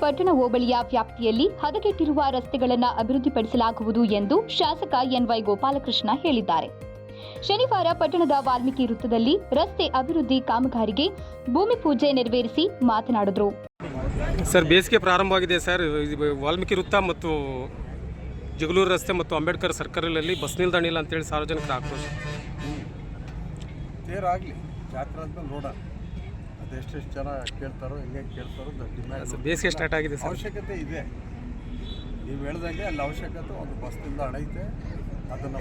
ಪಟ್ಟಣ ಹೋಬಳಿಯ ವ್ಯಾಪ್ತಿಯಲ್ಲಿ ಹದಗೆಟ್ಟಿರುವ ರಸ್ತೆಗಳನ್ನು ಅಭಿವೃದ್ಧಿಪಡಿಸಲಾಗುವುದು ಎಂದು ಶಾಸಕ ಎನ್ವೈ ಗೋಪಾಲಕೃಷ್ಣ ಹೇಳಿದ್ದಾರೆ. ಶನಿವಾರ ಪಟ್ಟಣದ ವಾಲ್ಮೀಕಿ ವೃತ್ತದಲ್ಲಿ ರಸ್ತೆ ಅಭಿವೃದ್ಧಿ ಕಾಮಗಾರಿಗೆ ಭೂಮಿ ಪೂಜೆ ನೆರವೇರಿಸಿ ಮಾತನಾಡಿದರು. ಸರ್ ಬೇಸಿಗೆ ಪ್ರಾರಂಭವಾಗಿದೆ ಸರ್. ವಾಲ್ಮೀಕಿ ವೃತ್ತ ಮತ್ತು ಜಗಳೂರು ರಸ್ತೆ ಮತ್ತು ಅಂಬೇಡ್ಕರ್ ಸರ್ಕಲಲ್ಲಿ ಬಸ್ ನಿಲ್ದಾಣ ಇಲ್ಲ ಅಂತೇಳಿ ಸಾರ್ವಜನಿಕರ ಆಕ್ರೋಶ. ಅದೆಷ್ಟೆಷ್ಟು ಜನ ಕೇಳ್ತಾರೋ ಹೆಂಗೆ ಕೇಳ್ತಾರೋ ಡಿಮ್ಯಾಂಡ್ ಬೇಸಿಗೆ ಸ್ಟಾರ್ಟ್ ಆಗಿದೆ ಅವಶ್ಯಕತೆ ಇದೆ. ನೀವು ಹೇಳ್ದಂಗೆ ಅಲ್ಲಿ ಅವಶ್ಯಕತೆ ಒಂದು ಬಸ್ನಿಂದ ಐತೆ. ಅದನ್ನು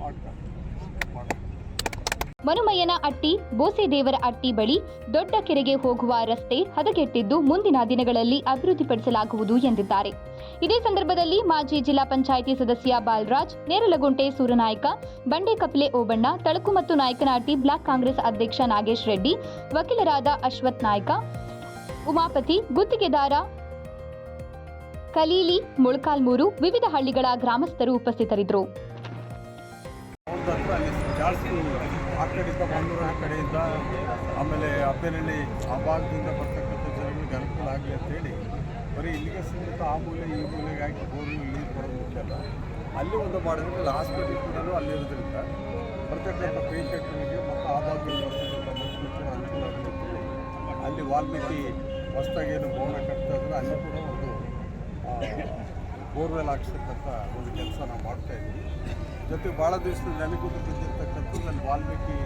ಮಾಡ್ತಾರೆ ಮಾಡ್ತಾರೆ ಮನುಮಯ್ಯನ ಅಟ್ಟಿ, ಬೋಸೆದೇವರ ಅಟ್ಟಿ ಬಳಿ ದೊಡ್ಡ ಕೆರೆಗೆ ಹೋಗುವ ರಸ್ತೆ ಹದಗೆಟ್ಟಿದ್ದು ಮುಂದಿನ ದಿನಗಳಲ್ಲಿ ಅಭಿವೃದ್ಧಿಪಡಿಸಲಾಗುವುದು ಎಂದಿದ್ದಾರೆ. ಇದೇ ಸಂದರ್ಭದಲ್ಲಿ ಮಾಜಿ ಜಿಲ್ಲಾ ಪಂಚಾಯಿತಿ ಸದಸ್ಯ ಬಾಲರಾಜ್, ನೇರಲಗುಂಟೆ ಸೂರನಾಯಕ ಬಂಡೆಕಪ್ಲೆ ಓಬಣ್ಣ, ತಳಕು ಮತ್ತು ನಾಯಕನಹಟ್ಟಿ ಬ್ಲಾಕ್ ಕಾಂಗ್ರೆಸ್ ಅಧ್ಯಕ್ಷ ನಾಗೇಶ್ ರೆಡ್ಡಿ, ವಕೀಲರಾದ ಅಶ್ವಥ್ ನಾಯ್ಕ, ಉಮಾಪತಿ, ಗುತ್ತಿಗೆದಾರ ಕಲೀಲಿ ಮೊಳಕಾಲ್ಮೂರು, ವಿವಿಧ ಹಳ್ಳಿಗಳ ಗ್ರಾಮಸ್ಥರು ಉಪಸ್ಥಿತರಿದ್ದರು. ಜಾಸ್ತಿ ಆ ಕಡೆಯಿಂದ ಮಂಗಳೂರು, ಆ ಕಡೆಯಿಂದ ಆಮೇಲೆ ಅಬ್ಬೇನಹಳ್ಳಿ, ಆ ಭಾಗದಿಂದ ಬರ್ತಕ್ಕಂಥ ಜನಗಳಿಗೆ ಅನುಕೂಲ ಆಗಲಿ ಅಂತೇಳಿ ಬರೀ ಇಲ್ಲಿಗೆ ಸೀಮಿತ ಆ ಮೂಲೆ ಈ ಮೂಲೆಗೆ ಹಾಕಿ ಬೋರು ನೀರು ಬರೋದು ಮುಖ್ಯ ಅಲ್ಲ. ಅಲ್ಲಿ ಒಂದು ಮಾಡಿದ್ರೆ ಅಲ್ಲಿ ಹಾಸ್ಪಿಟಲ್ ಕೂಡ ಅಲ್ಲಿರೋದ್ರಿಂದ ಬರ್ತಕ್ಕಂಥ ಪೇಷಂಟ್ಗಳಿಗೆ ಮತ್ತು ಆ ಭಾಗದಲ್ಲಿ ಬರ್ತಕ್ಕಂಥ ಮಕ್ಕಳಿಗೆ ಅನುಕೂಲ ಆಗಲಿ ಅಂತೇಳಿ ಅಲ್ಲಿ ವಾಲ್ಮೀಕಿ ಹೊಸ್ದಾಗಿ ಏನು ಭವನ ಕಟ್ತಾ ಇದ್ರೆ ಅಲ್ಲಿ ಕೂಡ ಒಂದು ಬೋರ್ವೆಲ್ ಹಾಕ್ಸ್ತಕ್ಕಂಥ ಒಂದು ಕೆಲಸ ನಾವು ಮಾಡ್ತಾ ಇದ್ವಿ ಜೊತೆಗೆ ಭಾಳ ದಿವಸದ ನನಗೂ ಬಿದ್ದಿರ್ತಕ್ಕಂಥದ್ದು ಅಲ್ಲಿ ವಾಲ್ಮೀಕಿ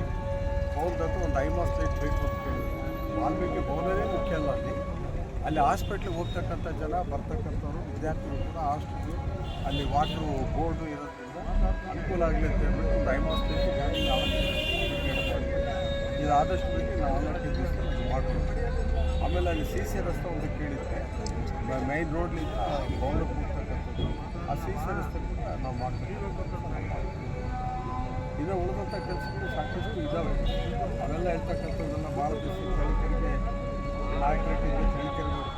ಭವನದಂತೂ ಒಂದು ಐಮಾಸ್ ಸೈಟ್ ಬೇಕು ಅಂತ ಕೇಳಿದ್ವಿ ವಾಲ್ಮೀಕಿ ಭವನವೇ ಮುಖ್ಯ ಅಲ್ಲ ಅಲ್ಲಿ. ಅಲ್ಲಿ ಹಾಸ್ಪಿಟ್ಲಿಗೆ ಹೋಗ್ತಕ್ಕಂಥ ಜನ, ಬರ್ತಕ್ಕಂಥವ್ರು, ವಿದ್ಯಾರ್ಥಿಗಳು ಕೂಡ ಹಾಸ್ಟೆಲ್ ಅಲ್ಲಿ ವಾಟ್ರು ಬೋರ್ಡು ಇರೋದ್ರಿಂದ ಅನುಕೂಲ ಆಗಲಿ ಅಂತ ಹೇಳ್ಬಿಟ್ಟು ಒಂದು ಐಮಾಸ್ ಲೈಟ್ ಗಾಡಿ ಇದು ಆದಷ್ಟು ಬೇಗ ನಾವು ನಾಲ್ಕು ದಿವಸ ಮಾಡ್ತೀವಿ ಆಮೇಲೆ ಅಲ್ಲಿ ಸಿ ಸಿ ರಸ್ತೆ ಒಂದು ಕೇಳಿದ್ವಿ ಮೈನ್ ರೋಡ್ಲಿಂದ ಭವನಕ್ಕೆ ಹೋಗ್ತಕ್ಕಂಥದ್ದು. ಆ ಸಿ ಸಿ ರಸ್ತೆ ನಾವು ಮಾಡ್ತೀವಿ ಇನ್ನು ಉಳಿದಂಥ ಕೆಲಸಗಳು ಸಾಕಷ್ಟು ಇದ್ದಾವೆ. ಅವೆಲ್ಲ ಹೇಳ್ತಕ್ಕಂಥದ್ದನ್ನು ಭಾಳ ದಿವಸ ಚಳಿಕೆರೆಗೆ ನಾಯಕರಿಗೆ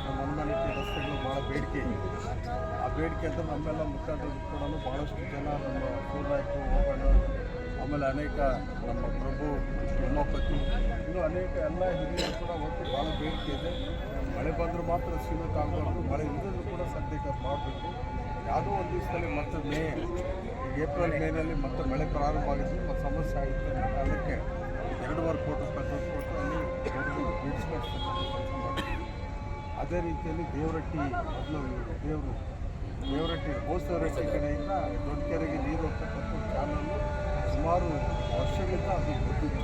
ನಮ್ಮ ಮನ್ಮನೆಟ್ಟಿ ರಸ್ತೆಗಳು ಭಾಳ ಬೇಡಿಕೆ ಇದೆ. ಆ ಬೇಡಿಕೆ ಅಂತ ನಮ್ಮೆಲ್ಲ ಮುಖಾಂತರ ಕೂಡ ಭಾಳಷ್ಟು ಜನ ನಮ್ಮ ಸೂರ್ಯನಾಯ್ಕ ಹೋಗೋಣ ಆಮೇಲೆ ಅನೇಕ ನಮ್ಮ ಪ್ರಭು ಉಮಾಪತಿ ಇನ್ನೂ ಅನೇಕ ಎಲ್ಲ ಹಿರಿಯರು ಕೂಡ ಒಟ್ಟು ಭಾಳ ಬೇಡಿಕೆ ಇದೆ. ಮಳೆ ಬಂದರೂ ಮಾತ್ರ ಸೀಮಿತ ಆಗಬಾರ್ದು ಮಳೆ ಇಲ್ಲದ್ರೂ ಕೂಡ ಸದ್ಯಕ್ಕೆ ಅದು ಮಾಡಬೇಕು. ಯಾವುದೋ ಒಂದು ದಿವಸದಲ್ಲಿ ಮತ್ತೆ ಮೇ ಏಪ್ರಿಲ್ ಮೇನಲ್ಲಿ ಮತ್ತೆ ಮಳೆ ಪ್ರಾರಂಭ ಮತ್ತು ಸಮಸ್ಯೆ ಆಗುತ್ತೆ ಅದಕ್ಕೆ ಎರಡೂವರೆ ಕೋಟಿ ರೂಪಾಯಿ ದುಡ್ಡು ಕೊಟ್ಟು ಅಲ್ಲಿ ರೋಡ್ಗಳು ಬಿಡಿಸ್ಕೊಡ್ತಕ್ಕಂಥ ಕೆಲಸ ಅದೇ ರೀತಿಯಲ್ಲಿ ದೇವರಟ್ಟಿ ಮೊದಲು ದೇವರು ದೇವರಟ್ಟಿ ಬೋಸವರಟ್ಟಿ ಕಡೆಯಿಂದ ದೊಡ್ಡ ಕೆರೆಗೆ ನೀರು ಹೋಗ್ತಕ್ಕಂಥ ಚಾನಲ್ಲು ಸುಮಾರು ವರ್ಷಗಳಿಂದ ಅದು ಗೊತ್ತಿದೆ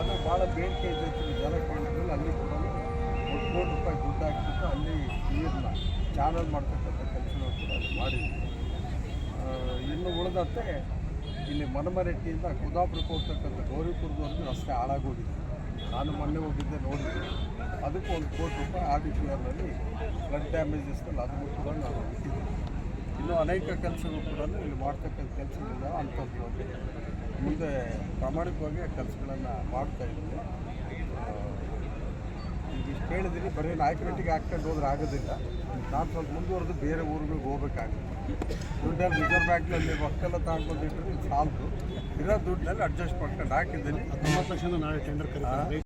ಅದು ಭಾಳ ಬೇಡಿಕೆ ಇದ್ದೈತಿ ಜನ ಕೇಳಿದ್ರಲ್ಲಿ ಅಲ್ಲಿ ಕೂಡ ಒಂದು ಕೋಟಿ ರೂಪಾಯಿ ದುಡ್ಡು ಹಾಕಿಬಿಟ್ಟು ಅಲ್ಲಿ ನೀರನ್ನ ಚಾನಲ್ ಮಾಡ್ತಕ್ಕಂಥ ಕೆಲಸಗಳು ಕೂಡ ಅಲ್ಲಿ ಮಾಡಿದ್ವಿ ಆ, ಉಳಿದಂತೆ ಇಲ್ಲಿ ಮನಮರೆಟ್ಟಿಯಿಂದ ಕುದಾಪುರಕ್ಕೆ ಹೋಗ್ತಕ್ಕಂಥ ಗೌರಿಪುರದವರೆಗೂ ರಸ್ತೆ ಹಾಳಾಗೋಗಿದೆ. ನಾನು ಮೊನ್ನೆ ಹೋಗಿದ್ದೆ ನೋಡಿದ್ದೆ ಅದಕ್ಕೂ ಒಂದು ಕೋಟಿ ರೂಪಾಯಿ ಆರ್ ಡಿ ಪಿ ಆರ್ನಲ್ಲಿ ಫ್ಲಡ್ ಡ್ಯಾಮೇಜಸ್ನಲ್ಲಿ ಅದನ್ನು ಕೂಡ ನಾನು ಇಟ್ಟಿದ್ದೀವಿ ಇನ್ನೂ ಅನೇಕ ಕೆಲಸಗಳು ಕೂಡ ಇಲ್ಲಿ ಮಾಡ್ತಕ್ಕಂಥ ಕೆಲಸಗಳಿಂದ ಅಂಥದ್ದು ಮುಂದೆ ಪ್ರಾಮಾಣಿಕವಾಗಿ ಕೆಲಸಗಳನ್ನು ಮಾಡ್ತಾ ಇದ್ದೀವಿ ಕೇಳಿದ್ದೀನಿ ಬರೀ ನಾಯಕರಟ್ಟಿಗೆ ಹಾಕ್ಕೊಂಡು ಹೋದ್ರೆ ಆಗೋದಿಲ್ಲ. ನಾನು ಸ್ವಲ್ಪ ಮುಂದುವರೆದು ಬೇರೆ ಊರುಗಳಿಗೆ ಹೋಗ್ಬೇಕಾಗುತ್ತೆ. ದುಡ್ಡಲ್ಲಿ ರಿಸರ್ವ್ ಬ್ಯಾಂಕ್ನಲ್ಲಿ ಒಕ್ಕೆಲ್ಲ ತಗೊಂಡು ಇದು ಸಾಲದು. ಇರೋ ದುಡ್ಡಲ್ಲಿ ಅಡ್ಜಸ್ಟ್ ಮಾಡ್ಕೊಂಡು ಹಾಕಿದ್ದೀನಿ. ಹತ್ತೊಂಬತ್ತು ಲಕ್ಷ ನಾಳೆ ಟೆಂಡರ್